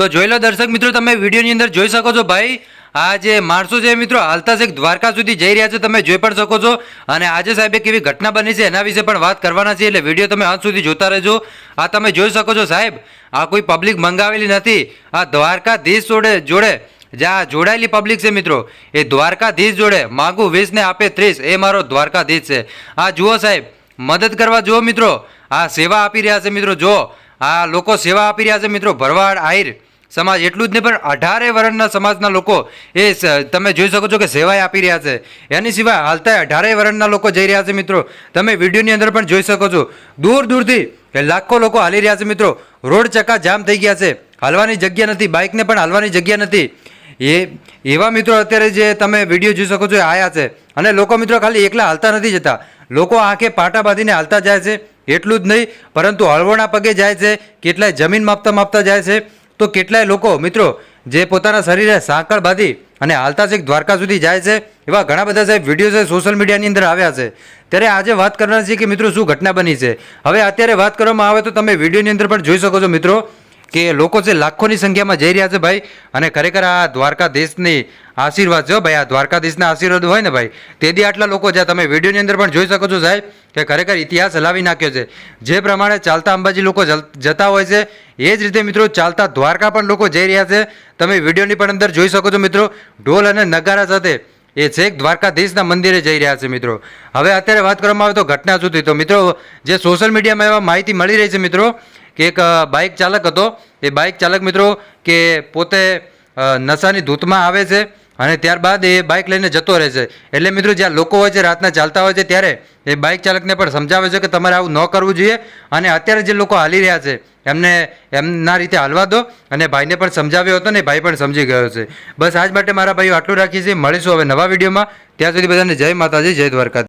તો જોઈ લો દર્શક મિત્રો, તમે વિડીયોની અંદર જોઈ શકો છો ભાઈ, આ જે માણસો છે મિત્રો હાલતા છે દ્વારકા સુધી જઈ રહ્યા છે, તમે જોઈ પણ શકો છો. અને આજે સાહેબે કેવી ઘટના બની છે, એના વિશે પણ વાત કરવાના છે એટલે વીડિયો તમે અંત સુધી જોતા રહેજો. આ તમે જોઈ શકો છો સાહેબ, આ કોઈ પબ્લિક મંગાવેલી નથી. આ દ્વારકાધીશ જોડે જોડે જ્યાં જોડાયેલી પબ્લિક છે મિત્રો, એ દ્વારકાધીશ જોડે માગું વીસ ને આપે ત્રીસ, એ મારો દ્વારકાધીશ છે. આ જુઓ સાહેબ, મદદ કરવા જુઓ મિત્રો, આ સેવા આપી રહ્યા છે મિત્રો, જો આ લોકો સેવા આપી રહ્યા છે મિત્રો, ભરવાડ આહિર. સમાજ એટલું જ નહીં, પણ અઢારે વર્ણના સમાજના લોકો એ તમે જોઈ શકો છો કે સેવાએ આપી રહ્યા છે. એની સિવાય હાલતા અઢારે વર્ણના લોકો જઈ રહ્યા છે મિત્રો. તમે વિડીયોની અંદર પણ જોઈ શકો છો. દૂર દૂરથી લાખો લોકો હાલી રહ્યા છે મિત્રો. રોડ ચક્કા જામ થઈ ગયા છે. હાલવાની જગ્યા નથી. બાઇકને પણ હાલવાની જગ્યા નથી. એ, એવા મિત્રો અત્યારે જે તમે વીડિયો જોઈ શકો છો એ આયા છે. અને લોકો મિત્રો ખાલી એકલા હાલતા નથી જતા. લોકો આંખે પાટા બાંધીને હાલતા જાય છે. એટલું જ નહીં, પરંતુ હળવોના પગે જાય છે. કેટલાય જમીન માપતા માપતા જાય છે. તો કેટલાય લોકો, મિત્રો, જે પોતાના શરીરે સાંકળ બાંધી અને હાલતા છેક દ્વારકા સુધી જાય છે, એવા ઘણા બધા સાહેબ વીડિયો છે સોશિયલ મીડિયાની અંદર આવ્યા છે. ત્યારે આજે વાત કરવાના છીએ કે, મિત્રો, શું ઘટના બની છે? હવે અત્યારે વાત કરવામાં આવે તો તમે વિડીયોની અંદર પણ જોઈ શકો છો, મિત્રો, કે લોકો છે લાખોની સંખ્યામાં જઈ રહ્યા છે ભાઈ, અને ખરેખર આ દ્વારકાધીશની આશીર્વાદ છે ભાઈ, આ દ્વારકાધીશના આશીર્વાદ હોય ને ભાઈ તેથી આટલા લોકો જ્યાં તમે વિડીયોની અંદર પણ જોઈ શકો છો સાહેબ, કે ખરેખર ઇતિહાસ હલાવી નાખ્યો છે. જે પ્રમાણે ચાલતા અંબાજી લોકો જતા હોય છે એ જ રીતે મિત્રો, ચાલતા દ્વારકા પણ લોકો જઈ રહ્યા છે. તમે વિડીયોની પણ અંદર જોઈ શકો છો મિત્રો, ઢોલ અને નગારા સાથે એ છેક દ્વારકાધીશના મંદિરે જઈ રહ્યા છે મિત્રો. હવે અત્યારે વાત કરવામાં આવે તો ઘટના સુધી. તો મિત્રો, જે સોશિયલ મીડિયામાં એવા માહિતી મળી રહી છે મિત્રો, કે એક બાઇક ચાલક હતો. એ બાઇક ચાલક મિત્રો, કે પોતે નશાની ધૂતમાં આવે છે. અને ત્યારબાદ એ બાઇક લઈને જતો રહે છે. એટલે મિત્રો, જ્યાં લોકો હોય છે, રાતના ચાલતા હોય છે, ત્યારે એ બાઇક ચાલકને પણ સમજાવે છે કે તમારે આવું ન કરવું જોઈએ. અને અત્યારે જે લોકો હાલી રહ્યા છે, એમને એમના રીતે હાલવા દો. અને ભાઈને પણ સમજાવ્યો હતો ને ભાઈ પણ સમજી ગયો છે. બસ આજ માટે મારા ભાઈઓ આટલું રાખીએ છીએ. મળીશું હવે નવા વિડીયોમાં. ત્યાં સુધી બધાને જય માતાજી, જય દ્વારકા